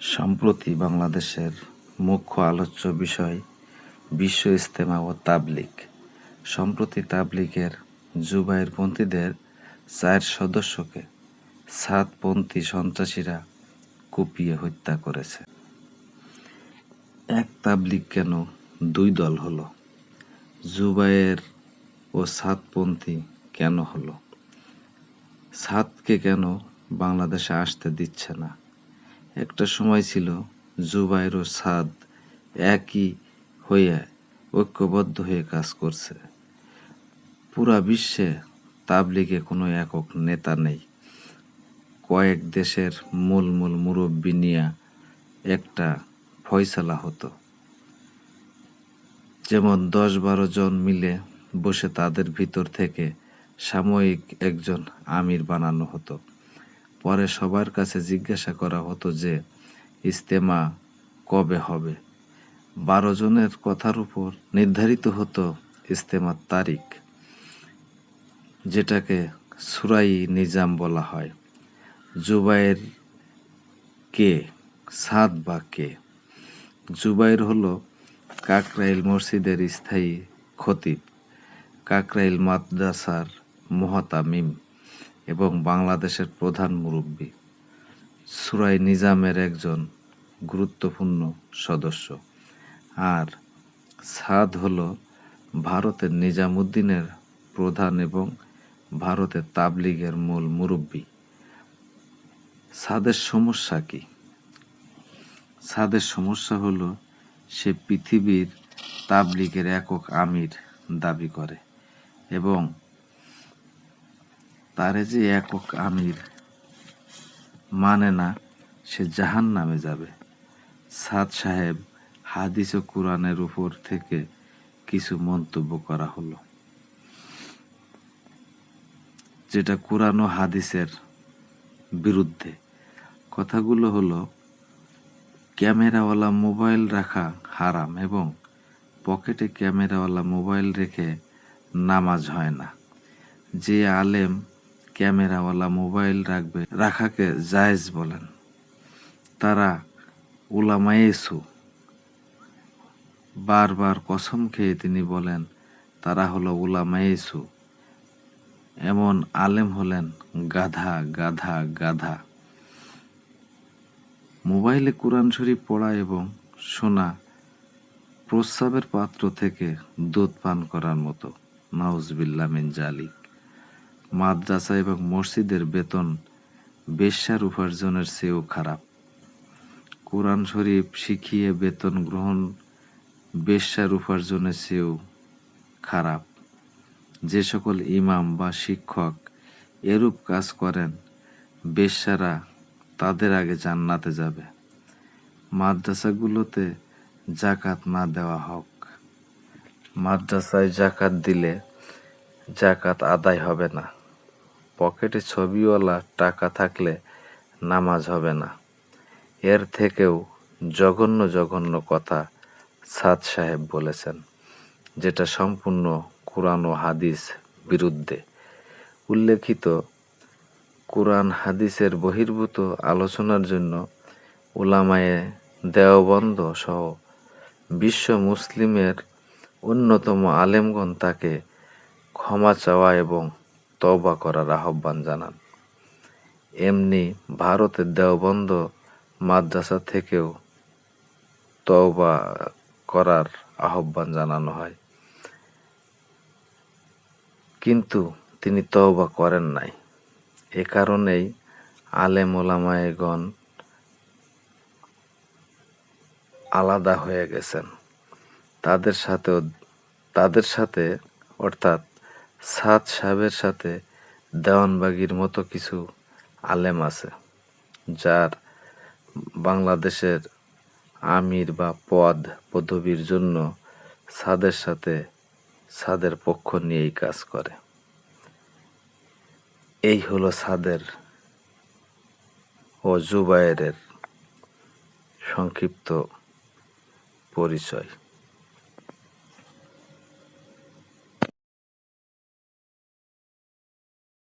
সম্প্রতি বাংলাদেশের মুখ্য আলোচ্য বিষয় বিশ্ব ইজতেমা ও তাবলিগ। সম্প্রতি তাবলিগের জুবাইরপন্থীদের চার সদস্যকে সাতপন্থী সন্ত্রাসীরা কুপিয়ে হত্যা করেছে। এক তাবলিগ কেন দুই দল হলো? জুবায়ের ও সাতপন্থী কেন হলো? সাতকে কেন বাংলাদেশে আসতে দিচ্ছে না? একটা সময় ছিল জুবাইর ও সাদ একই হয়ে ঐক্যবদ্ধ হয়ে কাজ করছে। পুরা বিশ্বে তাবলিগে কোনো একক নেতা নেই। কয়েক দেশের মূল মূল মুরব্বী নিয়ে একটা ফয়সালা হতো। যেমন দশ বারো জন মিলে বসে তাদের ভিতর থেকে সাময়িক একজন আমির বানানো হতো। পরে সবার কাছে জিজ্ঞাসা করা হতো যে ইস্তেমা কবে হবে? বারো জনের কথার উপর নির্ধারিত হতো ইস্তেমার তারিখ, যেটাকে সুরাই নিজাম বলা হয়। জুবাইর কে? সাদ বা কে? জুবাইর হলো কাকরাইল মসজিদের স্থায়ী খতিব, কাকরাইল মাদ্রাসার মহতামিম। এবং বাংলাদেশের প্রধান মুরব্বী। সুরাই নিজামের একজন গুরুত্বপূর্ণ সদস্য। আর সাদ হলো ভারতের নিজামুদ্দিনের প্রধান এবং ভারতের তাবলিগের মূল মুরব্বী। সাদের সমস্যা কি? সাদের সমস্যা হলো সে পৃথিবীর তাবলিগের একক আমির দাবি করে এবং তারে যে একক আমির মানে না, সে জাহান নামে যাবে। সাদ সাহেব হাদিস ও কোরআনের উপর থেকে কিছু মন্তব্য করা হলো। যেটা কোরআন ও হাদিসের বিরুদ্ধে। কথাগুলো হলো, ক্যামেরাওয়ালা মোবাইল রাখা হারাম এবং পকেটে ক্যামেরাওয়ালা মোবাইল রেখে নামাজ হয় না। যে আলেম ক্যামেরাওয়ালা মোবাইল রাখবে, রাখাকে জায়েজ বলেন। তারা উলামায়েসু বারবার কসম খেয়ে তিনি বলেন, তারা হলো উলামায়েসু এমন আলেম হলেন গাধা গাধা গাধা। মোবাইলে কোরআন শরীফ পড়া এবং শোনা প্রস্রাবের পাত্র থেকে দুধ পান করার মতো। নাউজবিল্লা মিন জালিক। মাদ্রাসা এবং মসজিদের বেতন বেশ্যার উপার্জনের চেয়েও খারাপ। কোরআন শরীফ শিখিয়ে বেতন গ্রহণ বেশ্যার উপার্জনের চেয়েও খারাপ। যে সকল ইমাম বা শিক্ষক এরূপ কাজ করেন, বেশ্যারা তাদের আগে জান্নাতে যাবে। মাদ্রাসাগুলোতে জাকাত না দেওয়া হোক। মাদ্রাসায় জাকাত দিলে জাকাত আদায় হবে না। পকেটে ছবিওয়ালা টাকা থাকলে নামাজ হবে না। এর থেকেও জঘন্য জঘন্য কথা সাদ সাহেব বলেছেন, যেটা সম্পূর্ণ কোরআন ও হাদিস বিরুদ্ধে। উল্লেখিত, কোরআন হাদিসের বহির্ভূত আলোচনার জন্য ওলামায়ে দেওবন্দ সহ বিশ্ব মুসলিমের অন্যতম আলেমগণ তাকে ক্ষমা চাওয়া এবং তওবা করার আহ্বান জানান। এমনি ভারতের দেওবন্দ মাদ্রাসা থেকেও তওবা করার আহ্বান জানানো হয়। কিন্তু তিনি তওবা করেন নাই। এ কারণেই আলেম ওলামায়গণ আলাদা হয়ে গেছেন। তাদের সাথেও, তাদের সাথে অর্থাৎ সাদ সাহেবের সাথে দেওয়ানবাগির মতো কিছু আলেম আছে, যার বাংলাদেশের আমির বা পদ পদবীর জন্য সাদের সাথে সাদের পক্ষ নিয়েই কাজ করে। এই হলো সাদের ও জুবায়েরের সংক্ষিপ্ত পরিচয়।